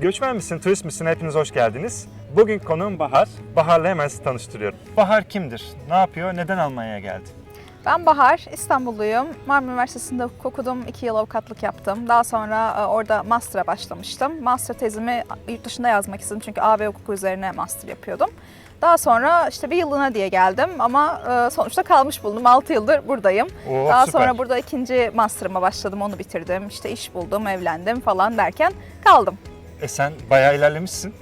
Göçmen misin, turist misin hepiniz hoş geldiniz. Bugün konuğum Bahar. Bahar'la hemen sizi tanıştırıyorum. Bahar kimdir? Ne yapıyor? Neden Almanya'ya geldi? Ben Bahar, İstanbulluyum. Marmara Üniversitesi'nde hukuk okudum, 2 yıl avukatlık yaptım. Daha sonra e, orada master'a başlamıştım. Master tezimi yurt dışında yazmak istedim çünkü AB hukuku üzerine master yapıyordum. Daha sonra işte bir yıllığına diye geldim ama e, sonuçta kalmış bulundum. 6 yıldır buradayım. Oo, Daha süper. sonra burada ikinci master'ıma başladım, onu bitirdim. İşte iş buldum, evlendim falan derken kaldım. E sen bayağı ilerlemişsin.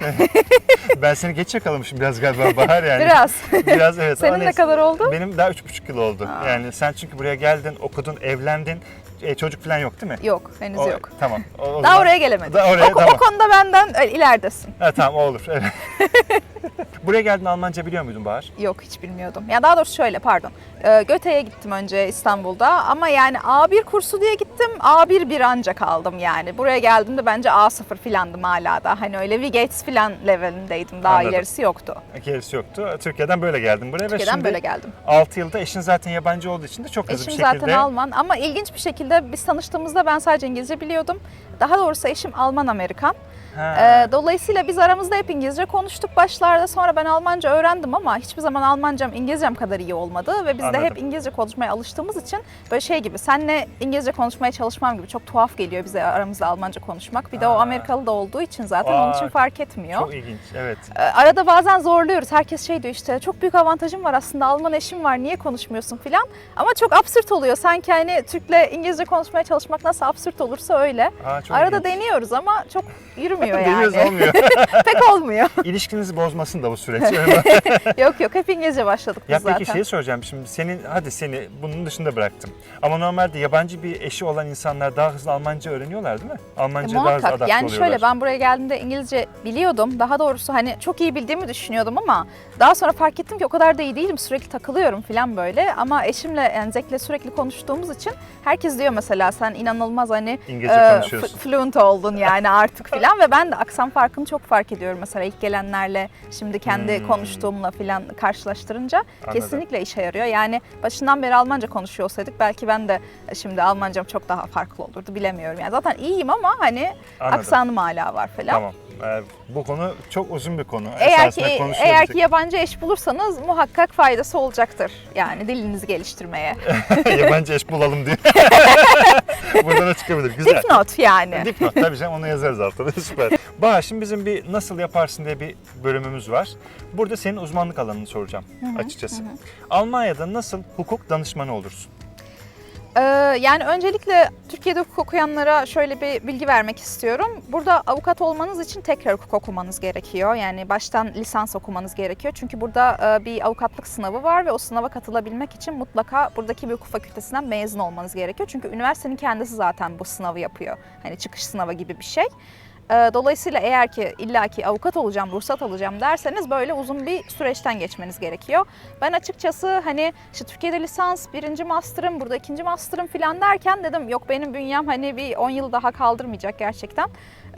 ben seni geç yakalamışım biraz galiba Bahar yani. Biraz. Biraz evet. Senin ne kadar oldu? Benim daha üç buçuk yıl oldu. Aa. Yani sen çünkü buraya geldin, okudun, evlendin. E, çocuk falan yok değil mi? Yok, henüz O- yok. Tamam. O, o Daha zaman- oraya gelemedim. Daha oraya, o, o tamam. konuda benden e, ileridesin. Ha, tamam o olur. Evet. buraya geldin Almanca biliyor muydun Bahar? Yok hiç bilmiyordum. Ya daha doğrusu şöyle pardon. Ee, Göte'ye gittim önce İstanbul'da ama yani A1 kursu diye gittim. A1 bir anca kaldım yani. Buraya geldiğimde bence A0 filandım hala da. Hani öyle Vigates filan levelindeydim. Daha Anladım. ilerisi yoktu. Gerisi yoktu. Türkiye'den böyle geldin buraya ve Türkiye'den şimdi böyle geldim. 6 yılda eşin zaten yabancı olduğu için de çok hızlı Eşim bir şekilde zaten Alman ama ilginç bir şekilde biz tanıştığımızda ben sadece İngilizce biliyordum. Daha doğrusu eşim Alman-Amerikan. Ha. Ee, dolayısıyla biz aramızda hep İngilizce konuştuk başlarda. Sonra ben Almanca öğrendim ama hiçbir zaman Almancam İngilizcem kadar iyi olmadı. Ve biz Anladım. de hep İngilizce konuşmaya alıştığımız için böyle şey gibi senle İngilizce konuşmaya çalışmam gibi çok tuhaf geliyor bize aramızda Almanca konuşmak. Bir de o Aa. Amerikalı da olduğu için zaten onun için Aa, fark etmiyor. Çok ilginç. Evet. Ee, Arada bazen zorluyoruz. Herkes şey diyor işte çok büyük avantajım var aslında Alman eşim var niye konuşmuyorsun filan. Ama çok absürt oluyor. Sanki hani Türk'le İngilizce konuşmaya çalışmak nasıl absürt olursa öyle. Aa, çok Arada ilginç. deniyoruz ama çok yürümüyor Deniyoruz yani. olmuyor. Pek olmuyor. İlişkinizi bozmasın da bu süreç. yok yok hep İngilizce başladık biz ya zaten. peki şey soracağım şimdi senin hadi seni bunun dışında bıraktım. Ama normalde yabancı bir eşi olan insanlar daha hızlı Almanca öğreniyorlar değil mi? E, Almanca daha hızlı adapte Yani oluyorlar. şöyle ben buraya geldiğimde İngilizce biliyordum. Daha doğrusu hani çok iyi bildiğimi düşünüyordum ama daha sonra fark ettim ki o kadar da iyi değilim. Sürekli takılıyorum falan böyle. Ama eşimle yani Zek'le sürekli konuştuğumuz için herkes diyor mesela sen inanılmaz hani İngilizce e, konuşuyorsun. Fluent oldun yani artık falan ve ben de aksan farkını çok fark ediyorum mesela ilk gelenlerle şimdi kendi Hmm. konuştuğumla falan karşılaştırınca Anladım. kesinlikle işe yarıyor. Yani başından beri Almanca konuşuyor olsaydık belki ben de şimdi Almancam çok daha farklı olurdu bilemiyorum. Yani zaten iyiyim ama hani Anladım. aksanım hala var falan. Tamam. Ee, bu konu çok uzun bir konu. Eğer ki eğer ki yabancı eş bulursanız muhakkak faydası olacaktır. Yani dilinizi geliştirmeye. yabancı eş bulalım diye. Buradan da çıkabilir. Güzel. Dipnot yani. Dipnot tabii canım onu yazarız altına süper. Bahar şimdi bizim bir nasıl yaparsın diye bir bölümümüz var. Burada senin uzmanlık alanını soracağım açıkçası. Almanya'da nasıl hukuk danışmanı olursun? Ee, yani öncelikle Türkiye'de hukuk okuyanlara şöyle bir bilgi vermek istiyorum. Burada avukat olmanız için tekrar hukuk okumanız gerekiyor. Yani baştan lisans okumanız gerekiyor. Çünkü burada e, bir avukatlık sınavı var ve o sınava katılabilmek için mutlaka buradaki bir hukuk fakültesinden mezun olmanız gerekiyor. Çünkü üniversitenin kendisi zaten bu sınavı yapıyor. Hani çıkış sınavı gibi bir şey. Ee, Dolayısıyla eğer ki illaki avukat olacağım, ruhsat alacağım derseniz böyle uzun bir süreçten geçmeniz gerekiyor. Ben açıkçası hani işte Türkiye'de lisans, birinci master'ım, burada ikinci master'ım falan derken dedim yok benim bünyem hani bir 10 yıl daha kaldırmayacak gerçekten.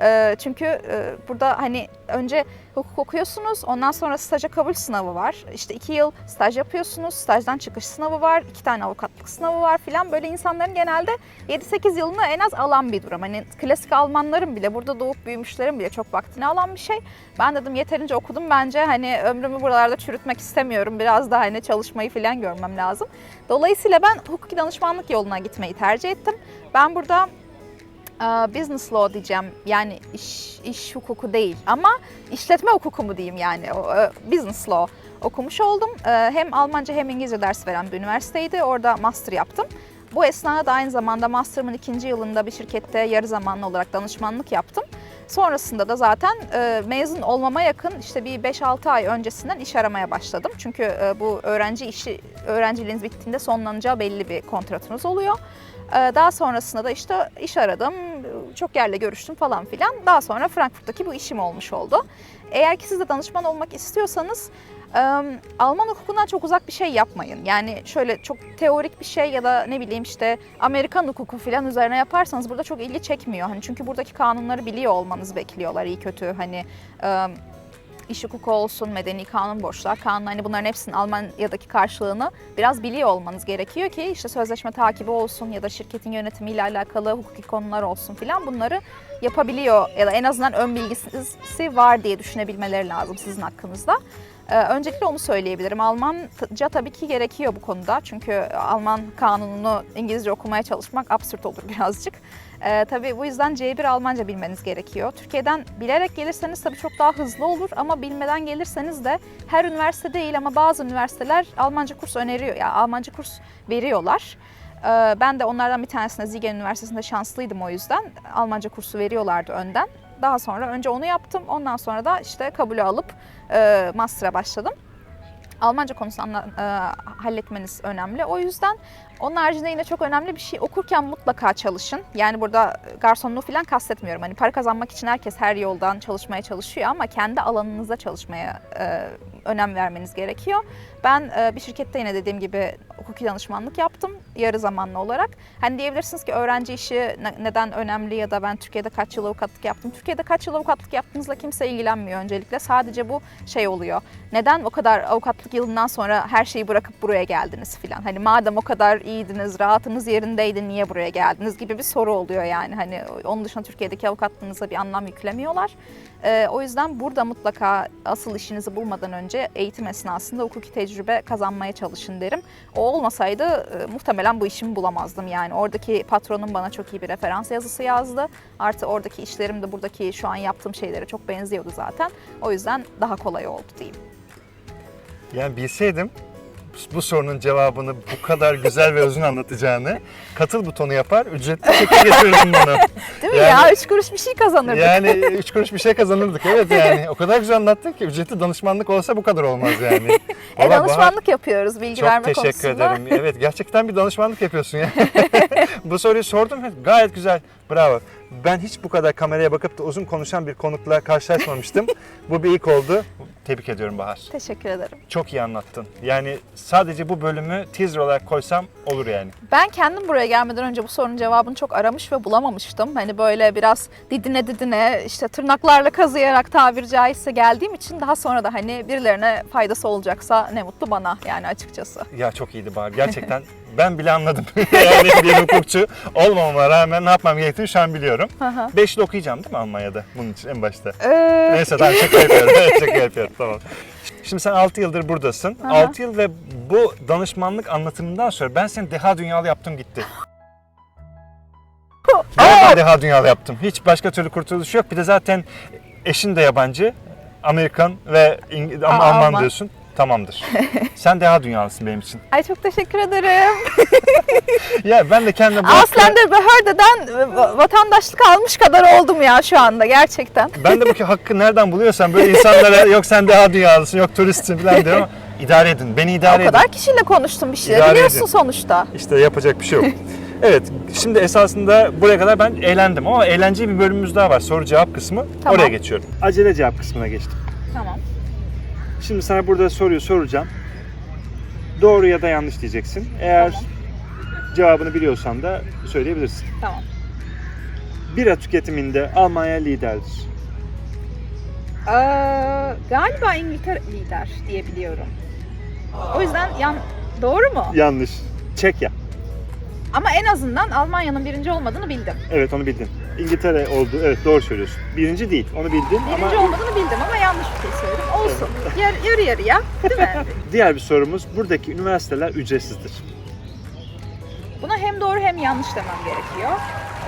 Ee, çünkü e, burada hani önce hukuk okuyorsunuz, ondan sonra staja kabul sınavı var. İşte iki yıl staj yapıyorsunuz, stajdan çıkış sınavı var, iki tane avukatlık sınavı var filan. Böyle insanların genelde 7-8 yılını en az alan bir durum. Hani klasik Almanların bile, burada doğup büyümüşlerin bile çok vaktini alan bir şey. Ben dedim yeterince okudum bence hani ömrümü buralarda çürütmek istemiyorum. Biraz daha hani çalışmayı filan görmem lazım. Dolayısıyla ben hukuki danışmanlık yoluna gitmeyi tercih ettim. Ben burada business law diyeceğim. Yani iş, iş hukuku değil ama işletme hukuku mu diyeyim yani. E, business law okumuş oldum. E, Hem Almanca hem İngilizce ders veren bir üniversiteydi. Orada master yaptım. Bu esnada da aynı zamanda master'ımın ikinci yılında bir şirkette yarı zamanlı olarak danışmanlık yaptım. Sonrasında da zaten e, mezun olmama yakın işte bir 5-6 ay öncesinden iş aramaya başladım. Çünkü e, bu öğrenci işi öğrenciliğiniz bittiğinde sonlanacağı belli bir kontratınız oluyor. Daha sonrasında da işte iş aradım, çok yerle görüştüm falan filan. Daha sonra Frankfurt'taki bu işim olmuş oldu. Eğer ki siz de danışman olmak istiyorsanız Alman hukukundan çok uzak bir şey yapmayın. Yani şöyle çok teorik bir şey ya da ne bileyim işte Amerikan hukuku falan üzerine yaparsanız burada çok ilgi çekmiyor. Hani çünkü buradaki kanunları biliyor olmanız bekliyorlar iyi kötü hani iş hukuku olsun, medeni kanun, borçlar kanunu hani bunların hepsinin Almanya'daki karşılığını biraz biliyor olmanız gerekiyor ki işte sözleşme takibi olsun ya da şirketin yönetimiyle alakalı hukuki konular olsun filan bunları yapabiliyor ya da en azından ön bilgisi var diye düşünebilmeleri lazım sizin hakkınızda. Ee, öncelikle onu söyleyebilirim. Almanca tabii ki gerekiyor bu konuda. Çünkü Alman kanununu İngilizce okumaya çalışmak absürt olur birazcık. Ee, tabii bu yüzden C1 Almanca bilmeniz gerekiyor. Türkiye'den bilerek gelirseniz tabii çok daha hızlı olur ama bilmeden gelirseniz de her üniversite değil ama bazı üniversiteler Almanca kurs öneriyor. Yani Almanca kurs veriyorlar. Ee, ben de onlardan bir tanesine Ziegen Üniversitesi'nde şanslıydım o yüzden. Almanca kursu veriyorlardı önden. Daha sonra önce onu yaptım. Ondan sonra da işte kabulü alıp e, master'a başladım. Almanca konusunu e, halletmeniz önemli. O yüzden onun haricinde yine çok önemli bir şey okurken mutlaka çalışın. Yani burada garsonluğu falan kastetmiyorum. Hani para kazanmak için herkes her yoldan çalışmaya çalışıyor ama kendi alanınızda çalışmaya e, önem vermeniz gerekiyor. Ben e, bir şirkette yine dediğim gibi hukuki danışmanlık yaptım yarı zamanlı olarak. Hani diyebilirsiniz ki öğrenci işi ne- neden önemli ya da ben Türkiye'de kaç yıl avukatlık yaptım. Türkiye'de kaç yıl avukatlık yaptığınızla kimse ilgilenmiyor öncelikle. Sadece bu şey oluyor. Neden o kadar avukatlık yılından sonra her şeyi bırakıp buraya geldiniz filan. Hani madem o kadar iyiydiniz, rahatınız yerindeydi niye buraya geldiniz gibi bir soru oluyor yani. Hani onun dışında Türkiye'deki avukatlığınıza bir anlam yüklemiyorlar. Ee, o yüzden burada mutlaka asıl işinizi bulmadan önce eğitim esnasında hukuki tecrübe kazanmaya çalışın derim. O olmasaydı e, muhtemelen bu işimi bulamazdım yani. Oradaki patronum bana çok iyi bir referans yazısı yazdı. Artı oradaki işlerim de buradaki şu an yaptığım şeylere çok benziyordu zaten. O yüzden daha kolay oldu diyeyim. Yani bilseydim bu sorunun cevabını bu kadar güzel ve uzun anlatacağını katıl butonu yapar, ücretli çeki getirirdim bunu. Değil mi Yani- ya? Üç kuruş bir şey kazanırdık. Yani üç kuruş bir şey kazanırdık evet yani. O kadar güzel anlattın ki ücretli danışmanlık olsa bu kadar olmaz yani. E, Vallahi Bahar, danışmanlık yapıyoruz bilgi çok verme teşekkür konusunda. ederim. Evet gerçekten bir danışmanlık yapıyorsun ya. Bu soruyu sordum gayet güzel. Bravo. Ben hiç bu kadar kameraya bakıp da uzun konuşan bir konukla karşılaşmamıştım. bu bir ilk oldu. Tebrik ediyorum Bahar. Teşekkür ederim. Çok iyi anlattın. Yani sadece bu bölümü teaser olarak koysam olur yani. Ben kendim buraya gelmeden önce bu sorunun cevabını çok aramış ve bulamamıştım. Hani böyle biraz didine didine işte tırnaklarla kazıyarak tabiri caizse geldiğim için daha sonra da hani birilerine faydası olacaksa ne mutlu bana yani açıkçası. Ya çok iyiydi Bahar. Gerçekten ben bile anladım. yani bir hukukçu olmamama rağmen ne yapmam gerektiğini şu an biliyorum. Hı hı. Beş yıl okuyacağım değil mi Almanya'da bunun için en başta? Ee, Neyse tamam şaka yapıyorum. Evet, şaka yapıyorum tamam. Şimdi sen 6 yıldır buradasın. Aha. 6 yıl ve bu danışmanlık anlatımından sonra ben seni deha dünyalı yaptım gitti. Nereden deha dünyalı yaptım? Hiç başka türlü kurtuluş yok. Bir de zaten eşin de yabancı. Amerikan ve İng- Aa, Alman, Alman. diyorsun. Tamamdır. Sen deha dünyalısın benim için. Ay çok teşekkür ederim. Ya ben de kendime bu Aslen hakkı, de Behörde'den va- vatandaşlık almış kadar oldum ya şu anda gerçekten. ben de bu hakkı nereden buluyorsam böyle insanlara yok sen deha dünyalısın, yok turistsin falan diyorum ama idare edin. Beni idare O edin. kadar kişiyle konuştum bir şeyler biliyorsun edin. sonuçta. İşte yapacak bir şey yok. Evet, şimdi esasında buraya kadar ben eğlendim ama eğlenceli bir bölümümüz daha var. Soru cevap kısmı. Tamam. Oraya geçiyorum. Acele cevap kısmına geçtim. Tamam. Şimdi sana burada soruyu soracağım. Doğru ya da yanlış diyeceksin. Eğer Tamam. cevabını biliyorsan da söyleyebilirsin. Tamam. Bira tüketiminde Almanya liderdir. Ee, galiba İngiltere lider diyebiliyorum. O yüzden yan doğru mu? Yanlış. Çekya. Ama en azından Almanya'nın birinci olmadığını bildim. Evet onu bildin. İngiltere oldu. Evet doğru söylüyorsun. Birinci değil. Onu bildin Birinci ama olmadığını bildim ama yanlış bir şey söyledim. Olsun. Yar, yarı yarıya değil mi? diğer bir sorumuz buradaki üniversiteler ücretsizdir. Buna hem doğru hem yanlış demem gerekiyor.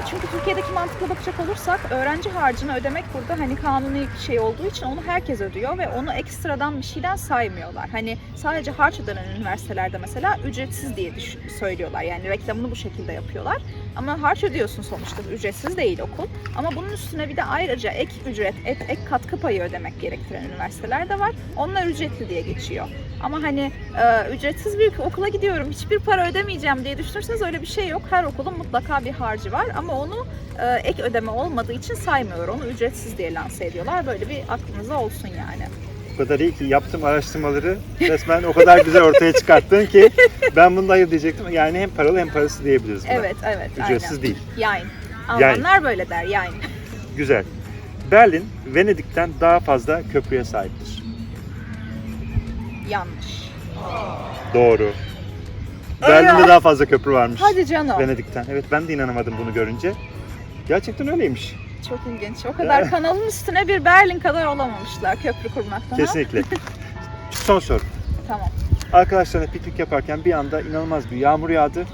Çünkü Türkiye'deki mantıkla bakacak olursak öğrenci harcını ödemek burada hani kanuni şey olduğu için onu herkes ödüyor ve onu ekstradan bir şeyden saymıyorlar. Hani sadece harç ödenen üniversitelerde mesela ücretsiz diye söylüyorlar. Yani reklamını bu şekilde yapıyorlar. Ama harç ödüyorsun sonuçta ücretsiz değil okul. Ama bunun üstüne bir de ayrıca ek ücret, ek, ek katkı payı ödemek gerektiren üniversiteler de var. Onlar ücretli diye geçiyor. Ama hani e, ücretsiz bir okula gidiyorum, hiçbir para ödemeyeceğim diye düşünürseniz öyle bir şey yok. Her okulun mutlaka bir harcı var ama onu e, ek ödeme olmadığı için saymıyor. Onu ücretsiz diye lanse ediyorlar. Böyle bir aklınızda olsun yani. O kadar iyi ki yaptığım araştırmaları resmen o kadar güzel ortaya çıkarttın ki ben bunu da hayır diyecektim. Yani hem paralı hem parası diyebiliriz buna. Evet, evet. Ücretsiz aynen. değil. Yayın. Almanlar böyle der, yayın. Güzel. Berlin, Venedik'ten daha fazla köprüye sahiptir. Yanlış. Doğru. Berlin'de daha fazla köprü varmış. Hadi canım. Venedik'ten. Evet ben de inanamadım bunu görünce. Gerçekten öyleymiş. Çok ilginç. O kadar kanalın üstüne bir Berlin kadar olamamışlar köprü kurmaktan. Kesinlikle. Son soru. Tamam. Arkadaşlarla piknik yaparken bir anda inanılmaz bir yağmur yağdı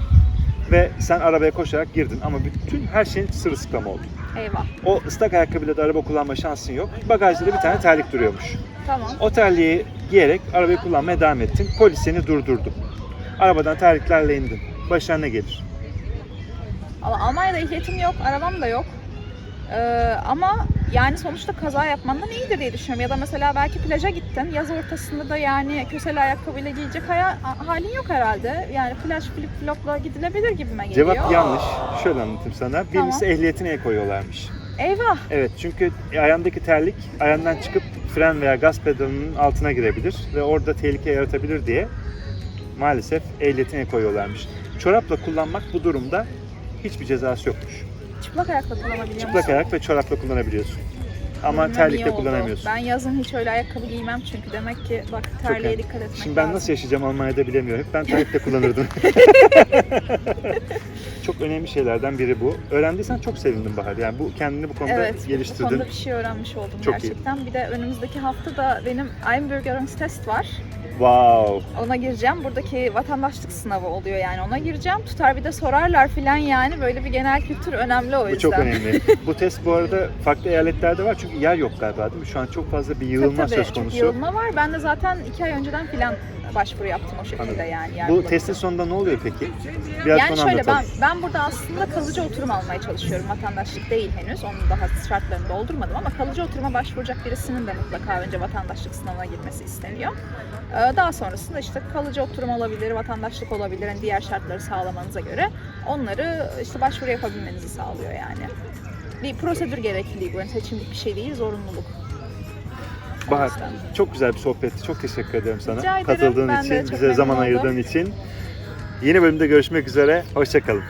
ve sen arabaya koşarak girdin ama bütün her şeyin sırılsıklam oldu. Eyvah. O ıslak ayakkabıyla da araba kullanma şansın yok. Bagajda da bir tane terlik duruyormuş. Tamam. O terliği giyerek arabayı kullanmaya devam ettin. Polis seni durdurdu. Arabadan terliklerle indin. Başına ne gelir? Ama Almanya'da ehliyetim yok, arabam da yok. Ee, ama yani sonuçta kaza yapmandan iyidir diye düşünüyorum. Ya da mesela belki plaja gittin, yaz ortasında da yani köseli ayakkabıyla giyecek halin yok herhalde. Yani plaj flip flopla gidilebilir gibime geliyor. Cevap yanlış. Şöyle anlatayım sana. Birincisi Tamam. ehliyetine el koyuyorlarmış. Eyvah! Evet çünkü ayağındaki terlik ayağından çıkıp fren veya gaz pedalının altına girebilir ve orada tehlike yaratabilir diye maalesef ehliyetine el koyuyorlarmış. Çorapla kullanmak bu durumda hiçbir cezası yokmuş. Çıplak ayakla kullanabiliyor Çıplak musun? ayak ve çorapla kullanabiliyorsun. Ama Bilmem iyi terlikle oldu. kullanamıyorsun. Ben yazın hiç öyle ayakkabı giymem çünkü demek ki bak terliğe önemli. dikkat etmek Şimdi ben nasıl yaşayacağım Almanya'da bilemiyorum. Hep ben terlikle kullanırdım. çok önemli şeylerden biri bu. Öğrendiysen çok sevindim Bahar. Yani bu kendini bu konuda Evet, bu geliştirdin. konuda bir şey öğrenmiş oldum Çok iyi. gerçekten. Bir de önümüzdeki hafta da benim Einbürgerungstest var. Wow. Ona gireceğim. Buradaki vatandaşlık sınavı oluyor yani ona gireceğim. Tutar bir de sorarlar filan yani. Böyle bir genel kültür önemli o yüzden. Bu çok önemli. bu test bu arada farklı eyaletlerde var çünkü yer yok galiba değil mi? Şu an çok fazla bir Tabii yığılma tabii, söz çok konusu. yığılma var. Ben de zaten iki ay önceden filan başvuru yaptım o şekilde Anladım. yani. Bu testin sonunda ne oluyor peki? Biraz yani şöyle ben, ben burada aslında kalıcı oturum almaya çalışıyorum. Vatandaşlık değil henüz. Onun daha şartlarını doldurmadım ama kalıcı oturuma başvuracak birisinin de mutlaka önce vatandaşlık sınavına girmesi isteniyor. Ee, Daha sonrasında işte kalıcı oturum olabilir, vatandaşlık olabilir. Yani diğer şartları sağlamanıza göre onları işte başvuru yapabilmenizi sağlıyor yani. Bir prosedür gerekliliği bu. Yani seçimlik bir şey değil, zorunluluk. Bahar, çok güzel bir sohbetti. Çok teşekkür ederim sana. Rica ederim. Katıldığın Ben de için, çok bize memnun zaman oldum. ayırdığın için. Yeni bölümde görüşmek üzere. Hoşçakalın.